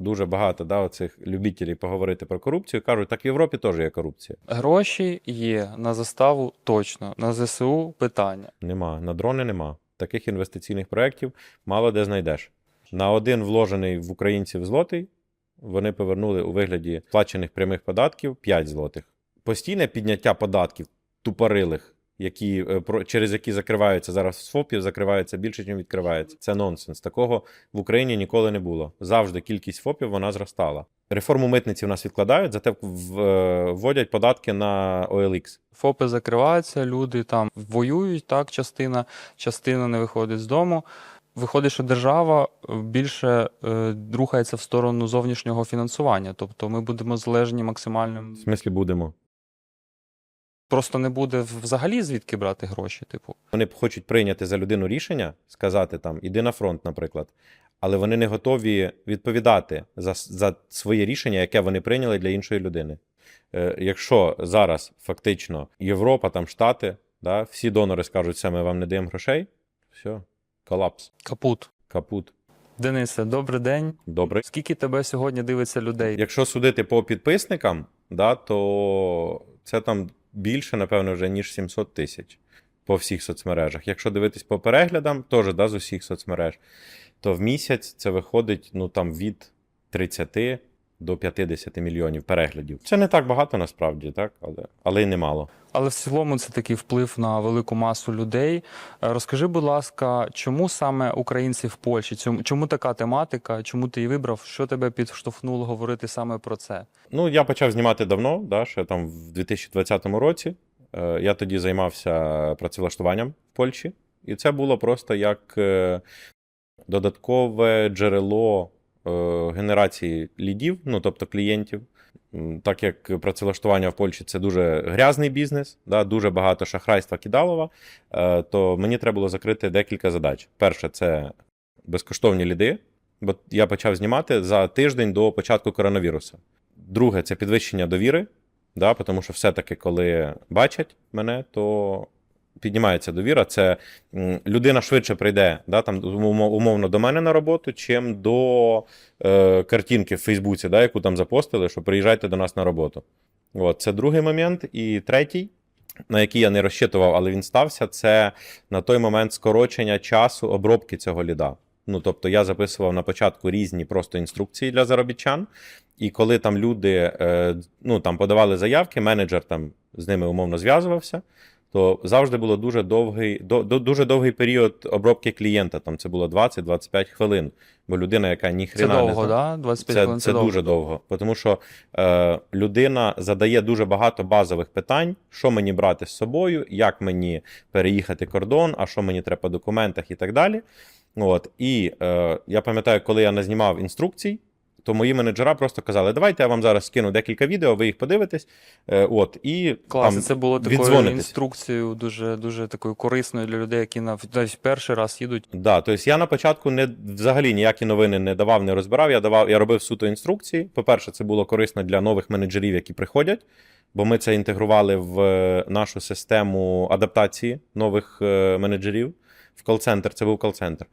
дуже багато да, оцих любителів поговорити про корупцію. Кажуть, так в Європі теж є корупція. Гроші є на заставу точно, на ЗСУ питання. Нема. На дрони нема. Таких інвестиційних проєктів мало де знайдеш. На один вложений в українців злотий вони повернули у вигляді сплачених прямих податків 5 злотих. Постійне підняття податків тупорилих, які, е, про- через які закриваються зараз ФОПів, закриваються більше, ніж відкривається. Це нонсенс. Такого в Україні ніколи не було. Завжди кількість ФОПів вона зростала. Реформу митниці в нас відкладають, зате е, вводять податки на OLX. ФОПи закриваються, люди там воюють, так, частина, частина не виходить з дому. Виходить, що держава е, більше е, рухається в сторону зовнішнього фінансування. Тобто ми будемо залежні максимальним. В смислі будемо. Просто не буде взагалі звідки брати гроші. Типу, Вони хочуть прийняти за людину рішення, сказати там іди на фронт, наприклад, але вони не готові відповідати за, за своє рішення, яке вони прийняли для іншої людини. Е, якщо зараз фактично Європа, там Штати, да, всі донори скажуть, все, ми вам не даємо грошей, все, колапс, капут. капут. Денисе, добрий день. Добре. Скільки тебе сьогодні дивиться людей? Якщо судити по підписникам, да, то це там більше, напевно, вже ніж 700 тисяч по всіх соцмережах. Якщо дивитись по переглядам, теж да, з усіх соцмереж, то в місяць це виходить ну, там, від 30 до 50 мільйонів переглядів. Це не так багато насправді, так? але, але й немало. Але в цілому це такий вплив на велику масу людей. Е, Розкажи, будь ласка, чому саме українці в Польщі? Чому, чому така тематика? Чому ти її вибрав? Що тебе підштовхнуло говорити саме про це? Ну, я почав знімати давно, да, ще там в 2020 році. Е, Я тоді займався працевлаштуванням в Польщі, і це було просто як е, додаткове джерело генерації лідів, ну тобто клієнтів. Так як працевлаштування в Польщі це дуже грязний бізнес, да, дуже багато шахрайства кидалова, е, то мені треба було закрити декілька задач. Перше, це безкоштовні ліди, бо я почав знімати за тиждень до початку коронавірусу. Друге, це підвищення довіри, да, тому що все-таки, коли бачать мене, то піднімається довіра. Це людина швидше прийде да, там, умовно до мене на роботу, чим до е, картинки в Фейсбуці, да, яку там запостили, що приїжджайте до нас на роботу. От, це другий момент. І третій, на який я не розчитував, але він стався, це на той момент скорочення часу обробки цього ліда. Ну, тобто я записував на початку різні просто інструкції для заробітчан, і коли там люди е, ну, там подавали заявки, менеджер там з ними умовно зв'язувався, то завжди було дуже довгий, до, до- дуже довгий період обробки клієнта. Там це було 20-25 хвилин. Бо людина, яка Це ніхрена не довго, знає, да? 25 це, хвилин. це дуже довго. Тому що е, людина задає дуже багато базових питань, що мені брати з собою, як мені переїхати кордон, а що мені треба по документах і так далі. От. І е, я пам'ятаю, коли я назнімав інструкцій, то мої менеджера просто казали: давайте я вам зараз скину декілька відео, ви їх подивитесь. Е, от, і Клас, там, це було такою інструкцією, дуже, дуже такою корисною для людей, які на навіть перший раз їдуть. Да, тобто я на початку не взагалі ніякі новини не давав, не розбирав. Я давав, я робив суто інструкції. По-перше, це було корисно для нових менеджерів, які приходять, бо ми це інтегрували в е, нашу систему адаптації нових е, менеджерів. В кол-центр, це був кол-центр.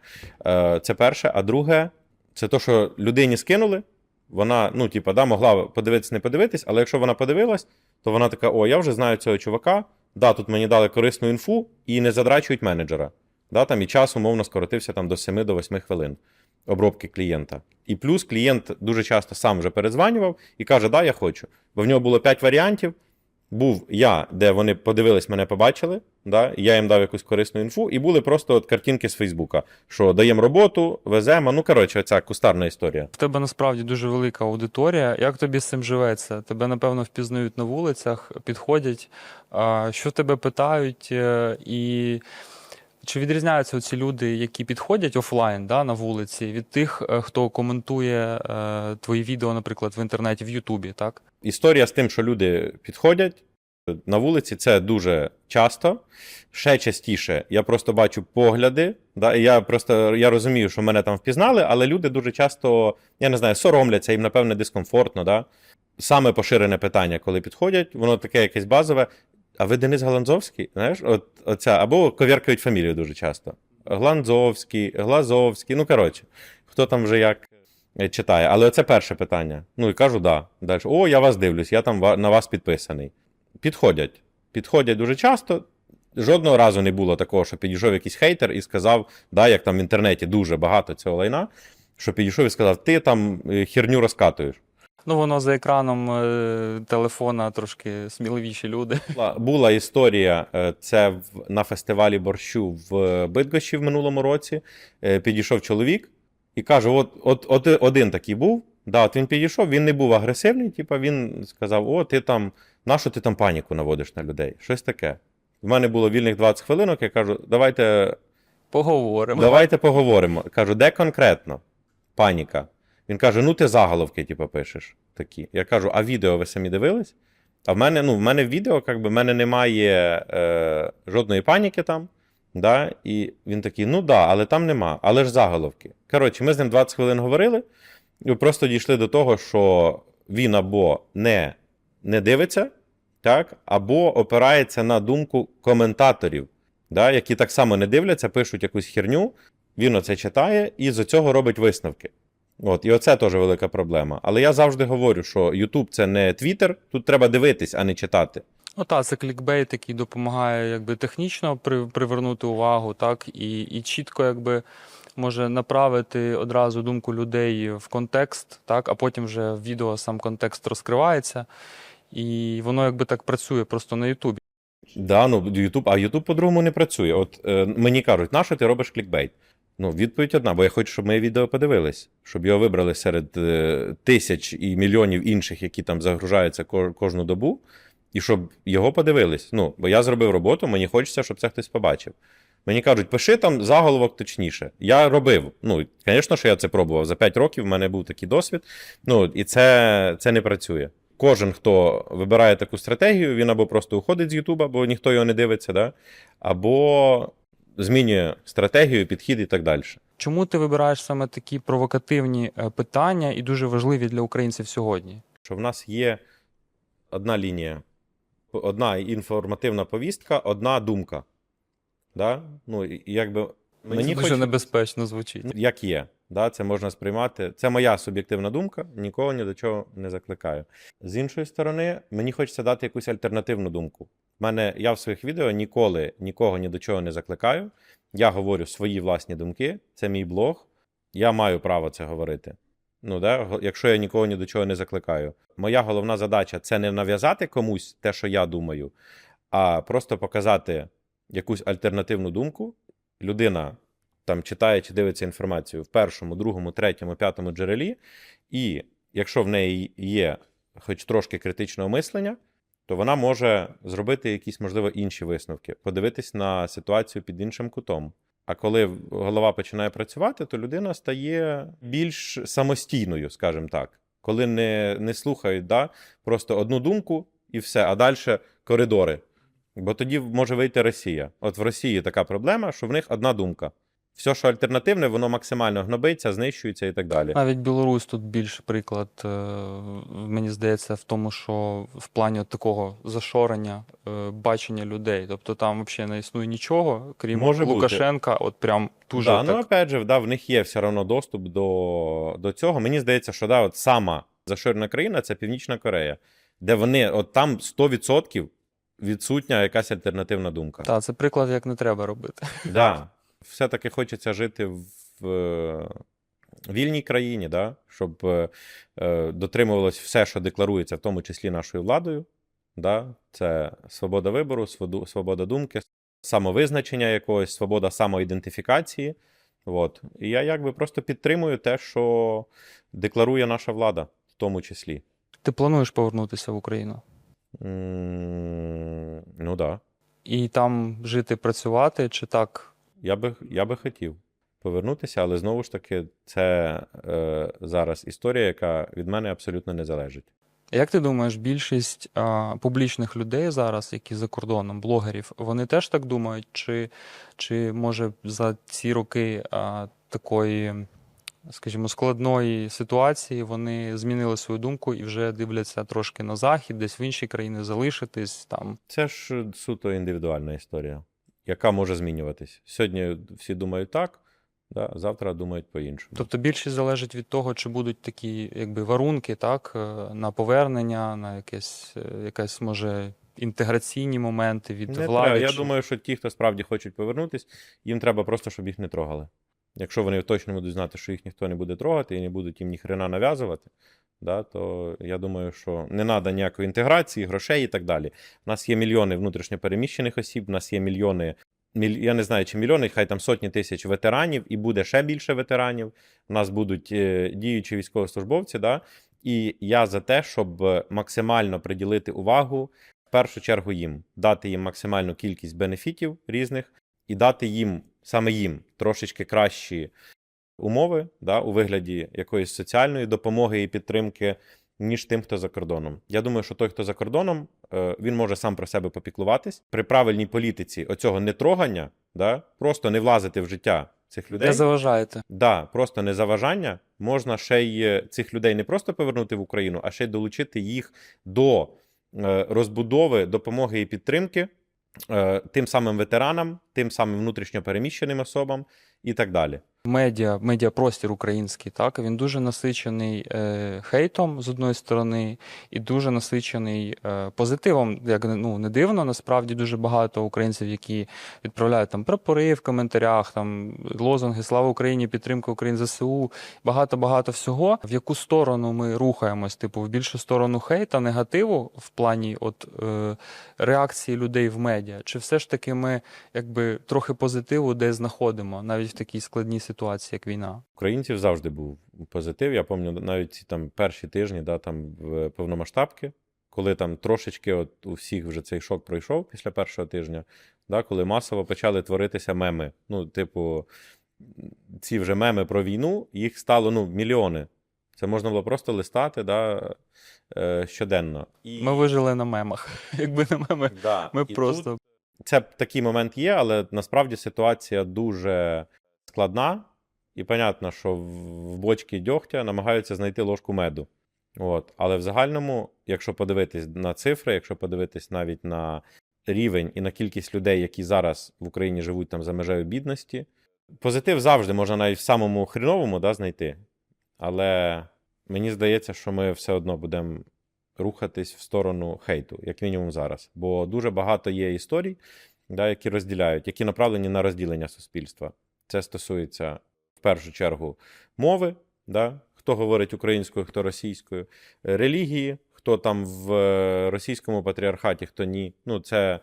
Це перше. А друге, це то, що людині скинули. Вона, ну, типа, да, могла подивитись, не подивитись, але якщо вона подивилась, то вона така: о, я вже знаю цього чувака. Да, тут мені дали корисну інфу і не задрачують менеджера. Да, там і час умовно скоротився там до 7 до 8 хвилин обробки клієнта. І плюс клієнт дуже часто сам вже перезванював і каже: Да, я хочу. Бо в нього було 5 варіантів. Був я, де вони подивились, мене побачили, да, я їм дав якусь корисну інфу, і були просто от картинки з Фейсбука, що даємо роботу, веземо. Ну, коротше, ця кустарна історія. В тебе насправді дуже велика аудиторія. Як тобі з цим живеться? Тебе, напевно, впізнають на вулицях, підходять. Що тебе питають? е, І чи відрізняються ці люди, які підходять офлайн да, на вулиці, від тих, е, хто коментує е, твої відео, наприклад, в інтернеті, в Ютубі, так? Історія з тим, що люди підходять на вулиці, це дуже часто. Ще частіше я просто бачу погляди. Да, я просто я розумію, що мене там впізнали, але люди дуже часто, я не знаю, соромляться, їм, напевне, дискомфортно. Да? Саме поширене питання, коли підходять, воно таке якесь базове. А ви Денис Галанзовський? Знаєш, от, оця, або ковіркають фамілію дуже часто. Гланзовський, Глазовський, ну коротше, хто там вже як. е, читає. Але це перше питання. Ну і кажу, да. Далі, о, я вас дивлюсь, я там на вас підписаний. Підходять. Підходять дуже часто. Жодного разу не було такого, що підійшов якийсь хейтер і сказав, да, як там в інтернеті дуже багато цього лайна, що підійшов і сказав, ти там е, херню розкатуєш. Ну, воно за екраном е, телефона трошки сміливіші люди. Була, була історія, е, це в, на фестивалі борщу в Бидгощі в минулому році. Е, Підійшов чоловік і каже: от, от, от один такий був. Да, от він підійшов, він не був агресивний, типу він сказав: О, ти там, нащо ти там паніку наводиш на людей? Щось таке. В мене було вільних 20 хвилинок, я кажу, давайте, Поговоримо. давайте поговоримо. Кажу, де конкретно паніка? Він каже: ну ти заголовки, типу, пишеш такі. Я кажу, а відео ви самі дивились? А в мене, ну, в мене відео, як би, в мене немає е, жодної паніки там. Да? І він такий, ну да, але там нема, але ж заголовки. Коротше, ми з ним 20 хвилин говорили, і просто дійшли до того, що він або не, не дивиться, так, або опирається на думку коментаторів, да, які так само не дивляться, пишуть якусь херню, він оце читає і з цього робить висновки. От, і оце теж велика проблема. Але я завжди говорю, що YouTube це не Twitter, тут треба дивитись, а не читати. Ну так, це клікбейт, який допомагає якби технічно при, привернути увагу, так, і, і чітко якби може направити одразу думку людей в контекст, так, а потім вже в відео сам контекст розкривається. І воно якби так працює просто на Ютубі. Да, ну YouTube, а YouTube по-другому не працює. От е, мені кажуть, на що ти робиш клікбейт? Ну, відповідь одна, бо я хочу, щоб мої відео подивились, щоб його вибрали серед е, тисяч і мільйонів інших, які там загружаються кожну добу, і щоб його подивились. Ну, бо я зробив роботу, мені хочеться, щоб це хтось побачив. Мені кажуть, пиши там заголовок точніше. Я робив. Ну, звісно, що я це пробував. За 5 років в мене був такий досвід. Ну, і це, це не працює. Кожен, хто вибирає таку стратегію, він або просто уходить з Ютуба, бо ніхто його не дивиться, да? або змінює стратегію, підхід і так далі. Чому ти вибираєш саме такі провокативні е, питання і дуже важливі для українців сьогодні? Що в нас є одна лінія, одна інформативна повістка, одна думка. Да? Ну, якби мені Це дуже хоч... небезпечно звучить. Як є. Да, це можна сприймати. Це моя суб'єктивна думка, нікого ні до чого не закликаю. З іншої сторони, мені хочеться дати якусь альтернативну думку. В мене я в своїх відео ніколи нікого ні до чого не закликаю. Я говорю свої власні думки, це мій блог. Я маю право це говорити. Ну, да? Якщо я нікого ні до чого не закликаю. Моя головна задача це не нав'язати комусь те, що я думаю, а просто показати якусь альтернативну думку. Людина там читає чи дивиться інформацію в першому, другому, третьому, п'ятому джерелі, і якщо в неї є хоч трошки критичного мислення, то вона може зробити якісь, можливо, інші висновки, подивитись на ситуацію під іншим кутом. А коли голова починає працювати, то людина стає більш самостійною, скажімо так. Коли не, не слухають да, просто одну думку і все, а далі коридори. Бо тоді може вийти Росія. От в Росії така проблема, що в них одна думка. Все, що альтернативне, воно максимально гнобиться, знищується і так далі. Навіть Білорусь тут більш приклад, е, мені здається, в тому, що в плані такого зашорення е, бачення людей. Тобто там взагалі не існує нічого, крім Може бути. Лукашенка, от прям дуже да, ну опять же, да, в них є все одно доступ до, до цього. Мені здається, що да, от сама заширена країна це Північна Корея, де вони, от там 100% відсутня якась альтернативна думка. Та, це приклад, як не треба робити. Да. Все-таки хочеться жити в е, вільній країні, да? щоб е, е, дотримувалось все, що декларується, в тому числі нашою владою. Да? Це свобода вибору, свобода думки, самовизначення якогось, свобода самоідентифікації. От. І я якби просто підтримую те, що декларує наша влада, в тому числі. Ти плануєш повернутися в Україну М, Ну так. Да. і там жити, працювати, чи так? Я би, я би хотів повернутися, але знову ж таки, це е, зараз історія, яка від мене абсолютно не залежить. Як ти думаєш, більшість а, публічних людей зараз, які за кордоном, блогерів, вони теж так думають? Чи, чи може за ці роки а, такої, скажімо, складної ситуації вони змінили свою думку і вже дивляться трошки на захід, десь в інші країни залишитись там? Це ж суто індивідуальна історія, яка може змінюватись. Сьогодні всі думають так, Да? Завтра думають по-іншому. Тобто більшість залежить від того, чи будуть такі якби варунки, так, е, на повернення, на якесь, е, якась, може, інтеграційні моменти від Не влади. треба. Я чи- думаю, що ті, хто справді хочуть повернутись, їм треба просто, щоб їх не трогали. Якщо вони точно будуть знати, що їх ніхто не буде трогати і не будуть їм ні хрена нав'язувати, да, то я думаю, що не треба ніякої інтеграції, грошей і так далі. У нас є мільйони внутрішньопереміщених осіб, у нас є мільйони, міль... я не знаю, чи мільйони, хай там сотні тисяч ветеранів, і буде ще більше ветеранів. У нас будуть е, діючі військовослужбовці. Да? І я за те, щоб максимально приділити увагу в першу чергу їм, дати їм максимальну кількість бенефітів різних і дати їм, саме їм, трошечки кращі умови да, у вигляді якоїсь соціальної допомоги і підтримки, ніж тим, хто за кордоном. Я думаю, що той, хто за кордоном, е, він може сам про себе попіклуватись. При правильній політиці оцього нетрогання, да, просто не влазити в життя цих людей. Не заважаєте. Да, просто незаважання можна ще й е, цих людей не просто повернути в Україну, а ще й долучити їх до е, розбудови, допомоги і підтримки тим самим ветеранам, тим самим внутрішньопереміщеним особам і так далі. Медіа, медіапростір український, так, він дуже насичений е, хейтом з одної сторони, і дуже насичений е, позитивом. Як ну, не дивно, насправді дуже багато українців, які відправляють там прапори в коментарях, там лозунги Слава Україні, підтримка України ЗСУ, багато-багато всього. В яку сторону ми рухаємось? Типу, в більшу сторону хейта, негативу в плані от, е, реакції людей в медіа? Чи все ж таки ми якби трохи позитиву де знаходимо, навіть в такій складній ситуації, як війна? Українців завжди був позитив. Я пам'ятаю навіть ці там перші тижні, да, там в повномасштабки, коли там трошечки от у всіх вже цей шок пройшов після першого тижня, да, коли масово почали творитися меми. Ну, типу, ці вже меми про війну, їх стало ну, мільйони. Це можна було просто листати да, е, щоденно. І... Ми вижили на мемах. Якби не меми, да, ми і просто тут це такий момент є, але насправді ситуація дуже складна, і понятно, що в бочці дьогтя намагаються знайти ложку меду. От. Але в загальному, якщо подивитись на цифри, якщо подивитись навіть на рівень і на кількість людей, які зараз в Україні живуть там за межею бідності, позитив завжди можна навіть в самому хріновому да, знайти. Але мені здається, що ми все одно будемо рухатись в сторону хейту, як мінімум зараз. Бо дуже багато є історій, да, які розділяють, які направлені на розділення суспільства. Це стосується в першу чергу мови, да, хто говорить українською, хто російською, релігії, хто там в е, російському патріархаті, хто ні. Ну, це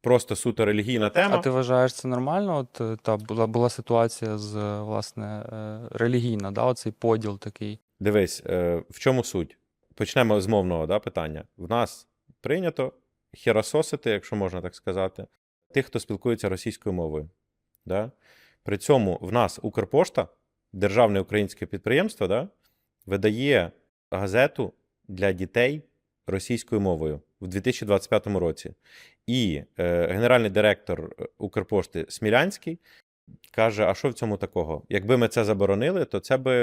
просто суто релігійна тема. А ти вважаєш це нормально? От е, та була, була ситуація з е, власне релігійна, да, оцей поділ такий. Дивись, в чому суть? Почнемо з мовного да, питання. В нас прийнято херососити, якщо можна так сказати, тих, хто спілкується російською мовою. Да? При цьому в нас Укрпошта, державне українське підприємство, да, видає газету для дітей російською мовою в 2025 році. І е, генеральний директор е, Укрпошти Смілянський каже: а що в цьому такого? Якби ми це заборонили, то це би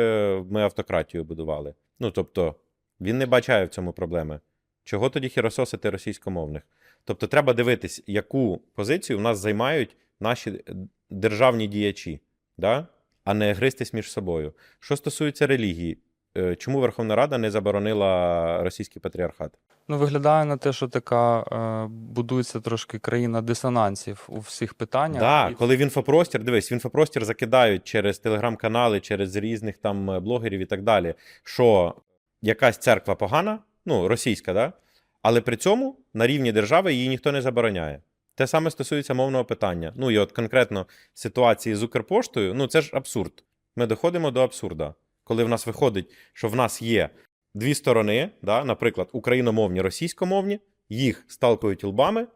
ми автократію будували. Ну тобто, він не бачає в цьому проблеми. Чого тоді хірососити російськомовних? Тобто, треба дивитись, яку позицію в нас займають наші державні діячі, да? а не гристись між собою. Що стосується релігії, е, чому Верховна Рада не заборонила російський патріархат? Ну, виглядає на те, що така е, будується трошки країна дисонансів у всіх питаннях. Да, І коли в інфопростір, дивись, в інфопростір закидають через телеграм-канали, через різних там е, блогерів і так далі, що якась церква погана, ну, російська, да? але при цьому на рівні держави її ніхто не забороняє. Те саме стосується мовного питання. Ну і от конкретно ситуації з Укрпоштою, ну це ж абсурд. Ми доходимо до абсурда, коли в нас виходить, що в нас є дві сторони, да, наприклад, україномовні, російськомовні, їх сталкують лбами,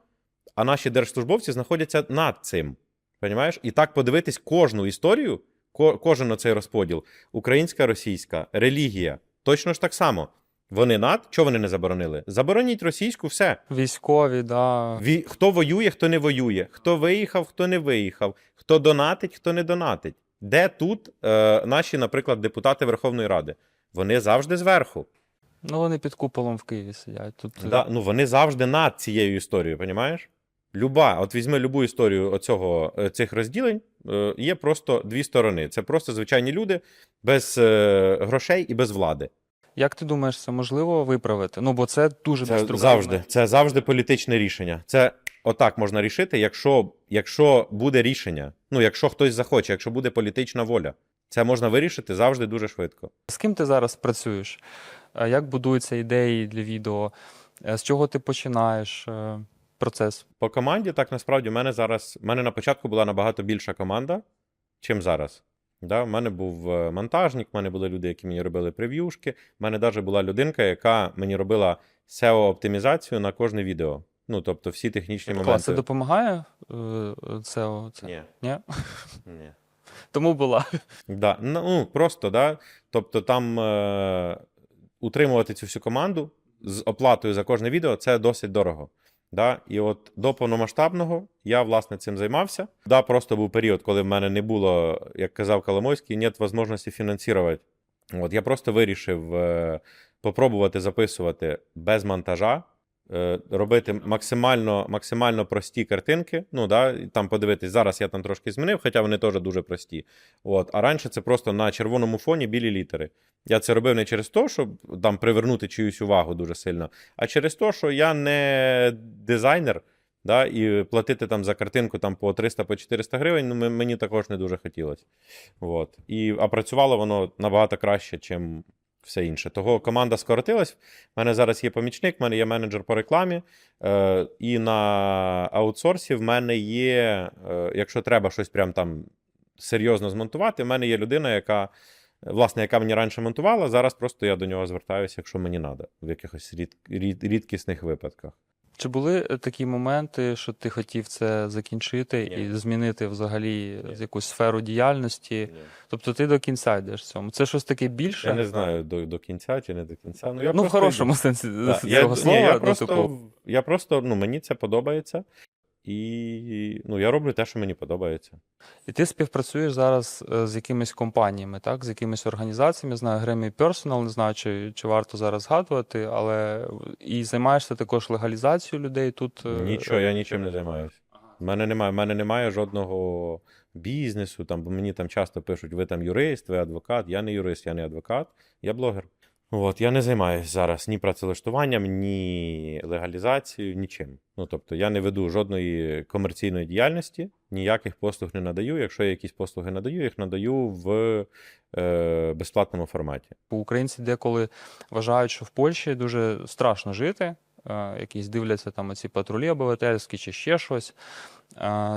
а наші держслужбовці знаходяться над цим. Понімаєш? І так подивитись кожну історію, кожен оцей розподіл: українська, російська, релігія. Точно ж так само. Вони над, чого вони не заборонили? Забороніть російську, все. Військові, да. Ві... Хто воює, хто не воює, хто виїхав, хто не виїхав, хто донатить, хто не донатить. Де тут е, наші, наприклад, депутати Верховної Ради? Вони завжди зверху. Ну, вони під куполом в Києві сидять. Тут е, Да, ну вони завжди над цією історією, понімаєш? Люба, от візьми любу історію оцього, е, цих розділень, е, є просто дві сторони. Це просто звичайні люди без е, грошей і без влади. Як ти думаєш, це можливо виправити? Ну, бо це дуже Це завжди, це завжди політичне рішення. Це отак можна рішити, якщо, якщо буде рішення. Ну, якщо хтось захоче, якщо буде політична воля. Це можна вирішити завжди дуже швидко. З ким ти зараз працюєш? Е, Як будуються ідеї для відео? Е, З чого ти починаєш е, процес? По команді, так насправді, в мене зараз. В мене на початку була набагато більша команда, чим зараз. Да? У мене був е, монтажник, в мене були люди, які мені робили прев'юшки. В мене навіть була людинка, яка мені робила SEO-оптимізацію на кожне відео. Ну, тобто всі технічні Клас, це допомагає е, це? Ні. Ні? Ні. Тому була. Да. Ну, просто, да. Тобто там е- утримувати цю всю команду з оплатою за кожне відео це досить дорого. Да? І от до повномасштабного я власне цим займався. Да, просто був період, коли в мене не було, як казав Коломойський, нет можливості фінансувати. От я просто вирішив е- попробувати записувати без монтажа. Е, Робити максимально, максимально прості картинки. Ну, да, там подивитись, зараз я там трошки змінив, хоча вони теж дуже прості. От. А раніше це просто на червоному фоні білі літери. Я це робив не через те, щоб там привернути чиюсь увагу дуже сильно, а через те, що я не дизайнер, да, і платити там за картинку там, по 300 по 400 гривень, ну, мені також не дуже хотілося. От. І, а працювало воно набагато краще, ніж все інше. Того команда скоротилась. У мене зараз є помічник, в мене є менеджер по рекламі. Е, і на аутсорсі в мене є, е, якщо треба щось прям там серйозно змонтувати, в мене є людина, яка, власне, яка мені раніше монтувала. Зараз просто я до нього звертаюся, якщо мені треба, в якихось рід, рід, рідкісних випадках. Чи були е, такі моменти, що ти хотів це закінчити Ні. і змінити взагалі Ні. якусь сферу діяльності? Тобто ти до кінця йдеш в цьому. Це щось таке більше? Я не знаю до, до кінця чи не до кінця. Ну, я ну, в хорошому йду. сенсі Да, цього я, слова. ні, я, просто, типу, я просто, ну, мені це подобається. І ну, я роблю те, що мені подобається. І ти співпрацюєш зараз е, з якимись компаніями, так? З якимись організаціями, знаю, Grammy Personal, не знаю, чи, чи варто зараз згадувати, але і займаєшся також легалізацією людей тут. е, Нічого, я нічим не займаюся. У мене немає, в мене немає жодного бізнесу, там, бо мені там часто пишуть, ви там юрист, ви адвокат. Я не юрист, я не адвокат, я блогер. От, я не займаюся зараз ні працевлаштуванням, ні легалізацією, нічим. Ну, тобто, я не веду жодної комерційної діяльності, ніяких послуг не надаю. Якщо я якісь послуги надаю, їх надаю в е, безплатному форматі. Українці деколи вважають, що в Польщі дуже страшно жити. е, Якісь дивляться там оці патрулі обивательські чи ще щось.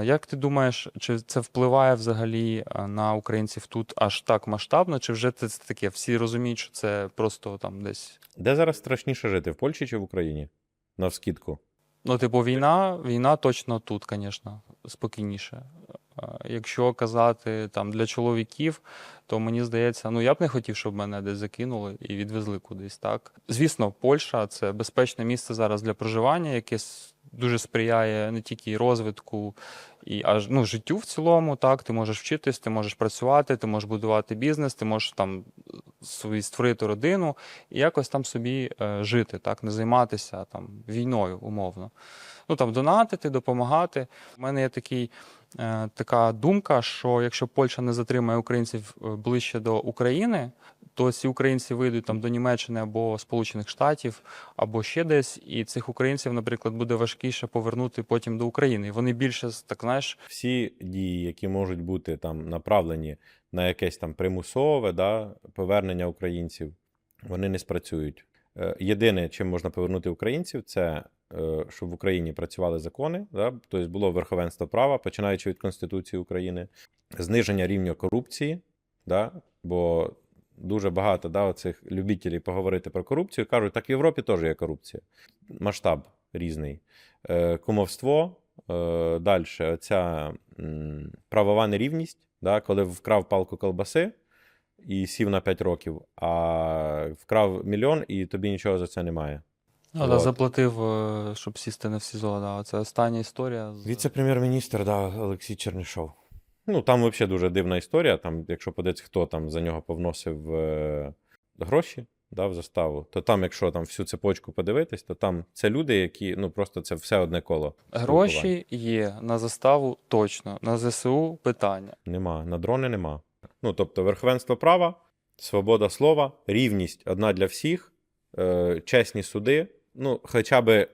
Як ти думаєш, чи це впливає взагалі на українців тут аж так масштабно, чи вже це таке? Всі розуміють, що це просто там десь. Де зараз страшніше жити? В Польщі чи в Україні? Навскідку. Ну, типу, війна, війна точно тут, звісно, спокійніше. Якщо казати там для чоловіків, то мені здається, ну я б не хотів, щоб мене десь закинули і відвезли кудись. Так, звісно, Польща це безпечне місце зараз для проживання, яке с- дуже сприяє не тільки розвитку і аж ну життю в цілому. Так, ти можеш вчитись, ти можеш працювати, ти можеш будувати бізнес, ти можеш там свої створити родину і якось там собі е, жити, так, не займатися там війною умовно. Ну там донатити, допомагати. У мене є такий, е, така думка, що якщо Польща не затримає українців е, ближче до України, то ці українці вийдуть там до Німеччини або Сполучених Штатів, або ще десь, і цих українців, наприклад, буде важкіше повернути потім до України. І вони більше так знаєш, всі дії, які можуть бути там направлені на якесь там примусове да, повернення українців, вони не спрацюють. Е, Єдине, чим можна повернути українців, це е, щоб в Україні працювали закони, да, тобто було верховенство права, починаючи від Конституції України, зниження рівня корупції, да, бо дуже багато да, оцих любителів поговорити про корупцію кажуть, так в Європі теж є корупція. Масштаб різний. Е, Кумовство, Е, Далі, оця м, правова нерівність, да, коли вкрав палку колбаси і сів на 5 років, а вкрав мільйон і тобі нічого за це немає. да, От. заплатив, е, щоб сісти в СІЗО. Да. Це остання історія. Віце-прем'єр-міністр, да, Олексій Чернишов. Ну, там взагалі дуже дивна історія. Там, якщо подивитися, хто там за нього повносив е, гроші, да, в заставу, то там, якщо там всю цепочку подивитись, то там це люди, які ну просто це все одне коло. Гроші є на заставу точно, на ЗСУ питання. Нема. На дрони нема. Ну, тобто, верховенство права, свобода слова, рівність одна для всіх, е, чесні суди. Ну, хоча би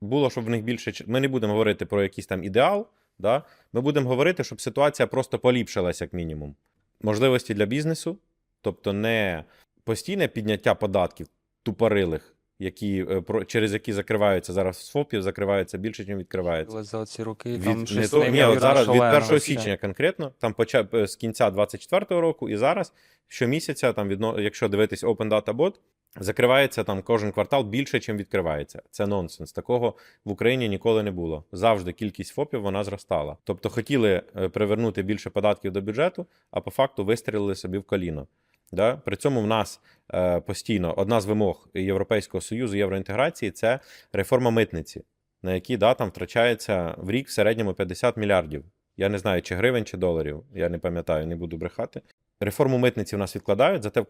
було, щоб в них більше. Ми не будемо говорити про якийсь там ідеал. Да? Ми будемо говорити, щоб ситуація просто поліпшилась, як мінімум. Можливості для бізнесу, тобто не постійне підняття податків тупорилих, які, е, через які закриваються зараз з ФОПів, закриваються більше, ніж відкривається. За ці роки Від, там не то, ні, от зараз від 1 січня конкретно, там почав е, з кінця 24-го року і зараз щомісяця, там відно, якщо дивитись Open Data Bot, закривається там кожен квартал більше, чим відкривається. Це нонсенс. Такого в Україні ніколи не було. Завжди кількість ФОПів вона зростала. Тобто хотіли е, привернути більше податків до бюджету, а по факту вистрілили собі в коліно. Да? При цьому в нас е, постійно одна з вимог Європейського Союзу євроінтеграції це реформа митниці, на якій да, там втрачається в рік в середньому 50 мільярдів. Я не знаю, чи гривень, чи доларів. Я не пам'ятаю, не буду брехати. Реформу митниці в нас відкладають, зате е,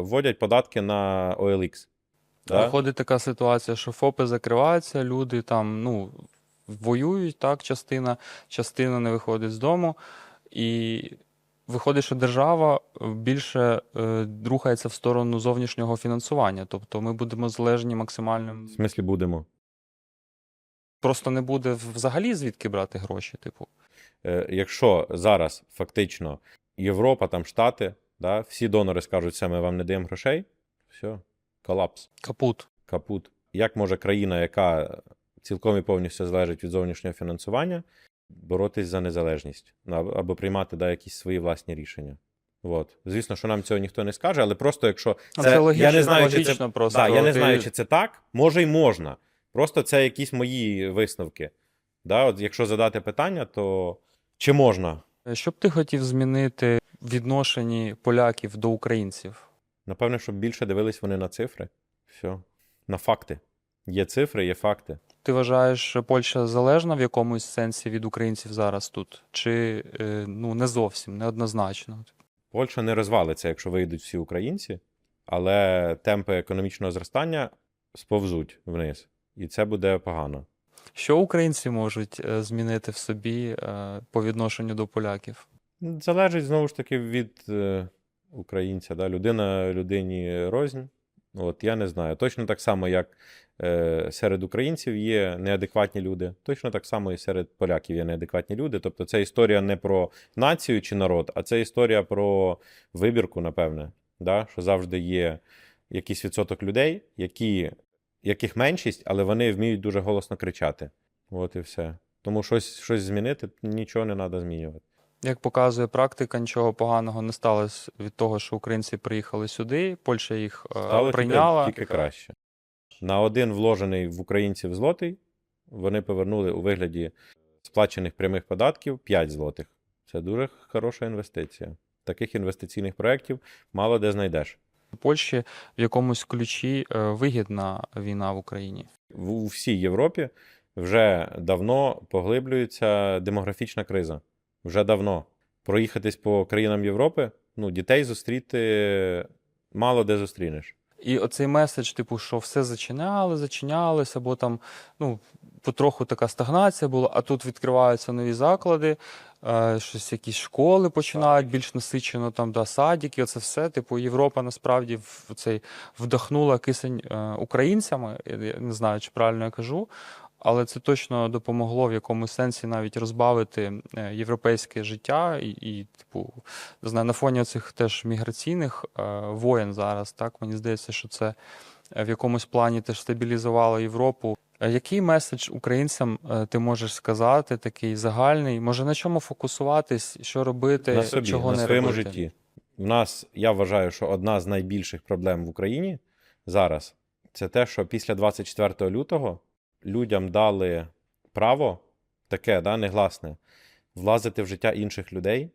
вводять податки на OLX. Виходить така ситуація, що ФОПи закриваються, люди там ну, воюють, так, частина, частина не виходить з дому. І виходить, що держава е, більше е, рухається в сторону зовнішнього фінансування. Тобто ми будемо залежні максимально. В смислі будемо. Просто не буде взагалі звідки брати гроші. Типу, Е, Якщо зараз фактично Європа, там Штати, да, всі донори скажуть, все, ми вам не даємо грошей, все, колапс. капут. капут. Як може країна, яка цілком і повністю залежить від зовнішнього фінансування, боротись за незалежність або приймати да, якісь свої власні рішення? От. Звісно, що нам цього ніхто не скаже, але просто якщо Ну, це логічно, я не знаю, чи це, просто. да, я не знаю, чи це так, може й можна. Просто це якісь мої висновки. Да, от якщо задати питання, то чи можна? Що б ти хотів змінити в відношенні поляків до українців? Напевне, щоб більше дивились вони на цифри. Все. На факти. Є цифри, є факти. Ти вважаєш, що Польща залежна в якомусь сенсі від українців зараз тут? Чи е, ну не зовсім, неоднозначно? Польща не розвалиться, якщо вийдуть всі українці, але темпи економічного зростання сповзуть вниз, і це буде погано. Що українці можуть е, змінити в собі е, по відношенню до поляків? Залежить знову ж таки від е, українця. Да? Людина людині рознь. От я не знаю. Точно так само, як серед українців є неадекватні люди, точно так само і серед поляків є неадекватні люди. Тобто це історія не про націю чи народ, а це історія про вибірку, напевне. Да? Що завжди є якийсь відсоток людей, які, яких меншість, але вони вміють дуже голосно кричати. От і все. Тому щось, щось змінити, нічого не треба змінювати. Як показує практика, нічого поганого не сталося від того, що українці приїхали сюди, Польща їх е, Стало прийняла. тільки, тільки краще. На один вложений в українців злотий вони повернули у вигляді сплачених прямих податків 5 злотих. Це дуже хороша інвестиція. Таких інвестиційних проєктів мало де знайдеш. Польщі в якомусь ключі е, вигідна війна в Україні. В у всій Європі вже давно поглиблюється демографічна криза. Вже давно. Проїхатись по країнам Європи, ну, дітей зустріти мало де зустрінеш. І оцей меседж, типу, що все зачиняли, зачинялися, або там ну, потроху така стагнація була, а тут відкриваються нові заклади, е, щось якісь школи починають більш насичено, там, да, садики, оце все. Типу, Європа насправді в цей вдохнула кисень е, українцями. Я не знаю, чи правильно я кажу. Але це точно допомогло в якомусь сенсі навіть розбавити е, європейське життя і, і типу, знаю, на фоні цих теж міграційних е, воєн зараз, так мені здається, що це в якомусь плані теж стабілізувало Європу. Е, Який меседж українцям е, ти можеш сказати, такий загальний? Може на чому фокусуватись, що робити, на собі, чого на не своєму робити? житті. У нас, я вважаю, що одна з найбільших проблем в Україні зараз це те, що після 24 лютого людям дали право таке, да, негласне, влазити в життя інших людей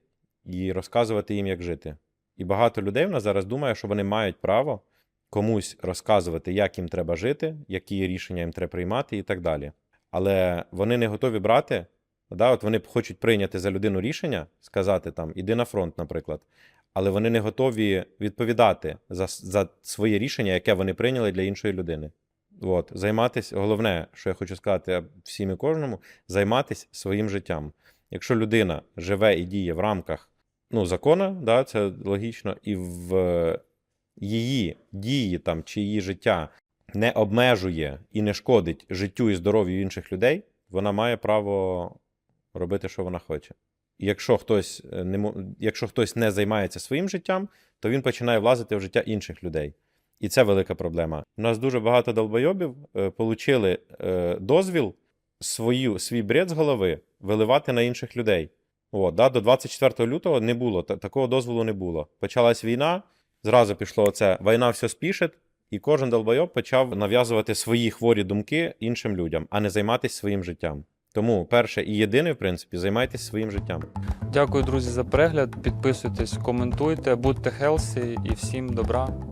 і розказувати їм, як жити. І багато людей в нас зараз думає, що вони мають право комусь розказувати, як їм треба жити, які рішення їм треба приймати і так далі. Але вони не готові брати Да, от вони хочуть прийняти за людину рішення, сказати там, іди на фронт, наприклад. але вони не готові відповідати за, за своє рішення, яке вони прийняли для іншої людини. От, займатися, головне, що я хочу сказати всім і кожному, займатися своїм життям. Якщо людина живе і діє в рамках ну, закону, да, це логічно, і в її дії там, чи її життя не обмежує і не шкодить життю і здоров'ю інших людей, вона має право робити, що вона хоче. Якщо хтось е, не, якщо хтось не займається своїм життям, то він починає влазити в життя інших людей. І це велика проблема. У нас дуже багато долбойобів е, е, дозвіл свою, свій бред з голови виливати на інших людей. От, да, до 24 лютого не було, та- такого дозволу не було. Почалась війна, зразу пішло оце війна все спішить, і кожен долбойоб почав нав'язувати свої хворі думки іншим людям, а не займатися своїм життям. Тому перше і єдине, в принципі, займайтесь своїм життям. Дякую, друзі, за перегляд. Підписуйтесь, коментуйте, будьте хелсі і всім добра.